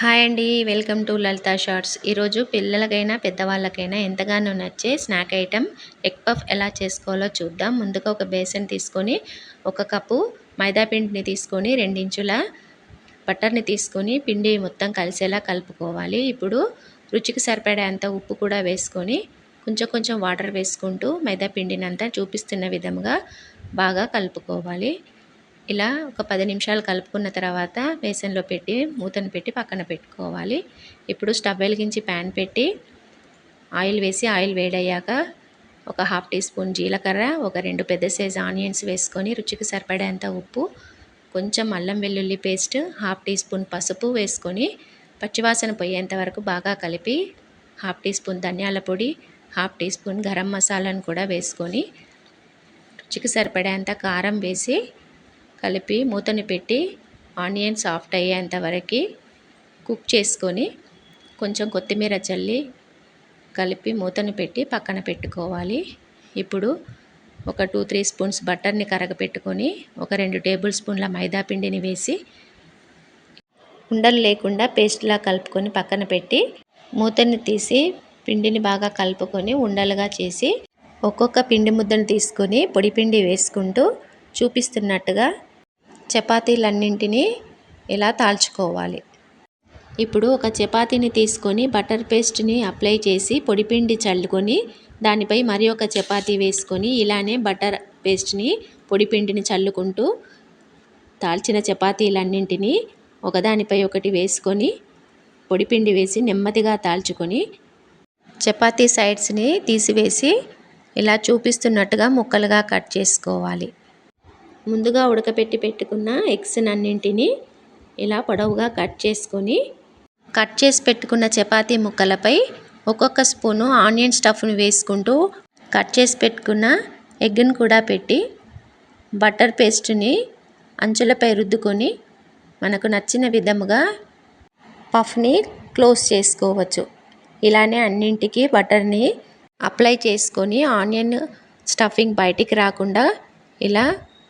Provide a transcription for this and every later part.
Hi అండి welcome to Lalitha shorts. ఈరోజు పిల్లలకైనా పెద్దవాళ్ళకైనా ఎంతగానో నచ్చే స్నాక్ ఐటెం ఎగ్ పఫ్ ఎలా చేసుకోవాలో చూద్దాం. ముందుగా ఒక బేసన్ తీసుకొని ఒక కప్పు మైదా పిండిని తీసుకొని రెండించుల బట్టర్ని తీసుకొని పిండి మొత్తం కలిసేలా కలుపుకోవాలి. ఇప్పుడు రుచికి సరిపడేంత ఉప్పు కూడా వేసుకొని కొంచెం కొంచెం వాటర్ వేసుకుంటూ మైదా పిండిని అంతా చూపిస్తున్న విధంగా బాగా కలుపుకోవాలి. ఇలా ఒక పది నిమిషాలు కలుపుకున్న తర్వాత బేసన్లో పెట్టి మూతను పెట్టి పక్కన పెట్టుకోవాలి. ఇప్పుడు స్టవ్ వెలిగించి ప్యాన్ పెట్టి ఆయిల్ వేసి ఆయిల్ వేడయ్యాక ఒక హాఫ్ టీ స్పూన్ జీలకర్ర ఒక రెండు పెద్ద సైజ్ ఆనియన్స్ వేసుకొని రుచికి సరిపడేంత ఉప్పు కొంచెం అల్లం వెల్లుల్లి పేస్ట్ హాఫ్ టీ స్పూన్ పసుపు వేసుకొని పచ్చివాసన పోయేంత వరకు బాగా కలిపి హాఫ్ టీ స్పూన్ ధనియాల పొడి హాఫ్ టీ స్పూన్ గరం మసాలాను కూడా వేసుకొని రుచికి సరిపడేంత కారం వేసి కలిపి మూతని పెట్టి ఆనియన్ సాఫ్ట్ అయ్యేంత వరకు కుక్ చేసుకొని కొంచెం కొత్తిమీర చల్లి కలిపి మూతను పెట్టి పక్కన పెట్టుకోవాలి. ఇప్పుడు ఒక టూ త్రీ స్పూన్స్ బటర్ని కరగపెట్టుకొని ఒక రెండు టేబుల్ స్పూన్ల మైదా పిండిని వేసి ఉండలు లేకుండా పేస్ట్లా కలుపుకొని పక్కన పెట్టి మూతని తీసి పిండిని బాగా కలుపుకొని ఉండలుగా చేసి ఒక్కొక్క పిండి ముద్దను తీసుకొని పొడి పిండి వేసుకుంటూ చూపిస్తున్నట్టుగా చపాతీలన్నింటినీ ఇలా తాల్చుకోవాలి. ఇప్పుడు ఒక చపాతీని తీసుకొని బటర్ పేస్ట్ని అప్లై చేసి పొడిపిండి చల్లుకొని దానిపై మరి ఒక చపాతీ వేసుకొని ఇలానే బటర్ పేస్ట్ని పొడిపిండిని చల్లుకుంటూ తాల్చిన చపాతీలన్నింటినీ ఒకదానిపై ఒకటి వేసుకొని పొడిపిండి వేసి నెమ్మదిగా తాల్చుకొని చపాతీ సైడ్స్ని తీసివేసి ఇలా చూపిస్తున్నట్టుగా ముక్కలుగా కట్ చేసుకోవాలి. ముందుగా ఉడకపెట్టి పెట్టుకున్న ఎగ్స్ అన్నింటినీ ఇలా పొడవుగా కట్ చేసుకొని కట్ చేసి పెట్టుకున్న చపాతీ ముక్కలపై ఒక్కొక్క స్పూను ఆనియన్ స్టఫ్ను వేసుకుంటూ కట్ చేసి పెట్టుకున్న ఎగ్ను కూడా పెట్టి బటర్ పేస్ట్ని అంచులపై రుద్దుకొని మనకు నచ్చిన విధముగా పఫ్ని క్లోజ్ చేసుకోవచ్చు. ఇలానే అన్నింటికి బటర్ని అప్లై చేసుకొని ఆనియన్ స్టఫింగ్ బయటికి రాకుండా ఇలా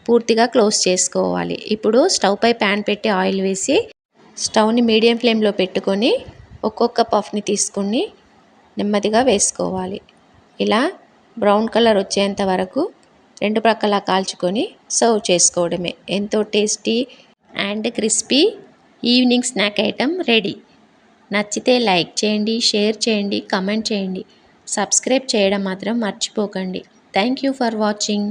పూర్తిగా క్లోజ్ చేసుకోవాలి. ఇప్పుడు స్టవ్ పై ప్యాన్ పెట్టి ఆయిల్ వేసి స్టవ్ని మీడియం ఫ్లేమ్లో పెట్టుకొని ఒక్కొక్క పఫ్ని తీసుకుని నెమ్మదిగా వేసుకోవాలి. ఇలా బ్రౌన్ కలర్ వచ్చేంత వరకు రెండు ప్రక్కల కాల్చుకొని సర్వ్ చేసుకోవడమే. ఎంతో tasty and crispy evening snack item ready. నచ్చితే లైక్ చేయండి షేర్ చేయండి కమెంట్ చేయండి. సబ్స్క్రైబ్ చేయడం మాత్రం మర్చిపోకండి. Thank you for watching.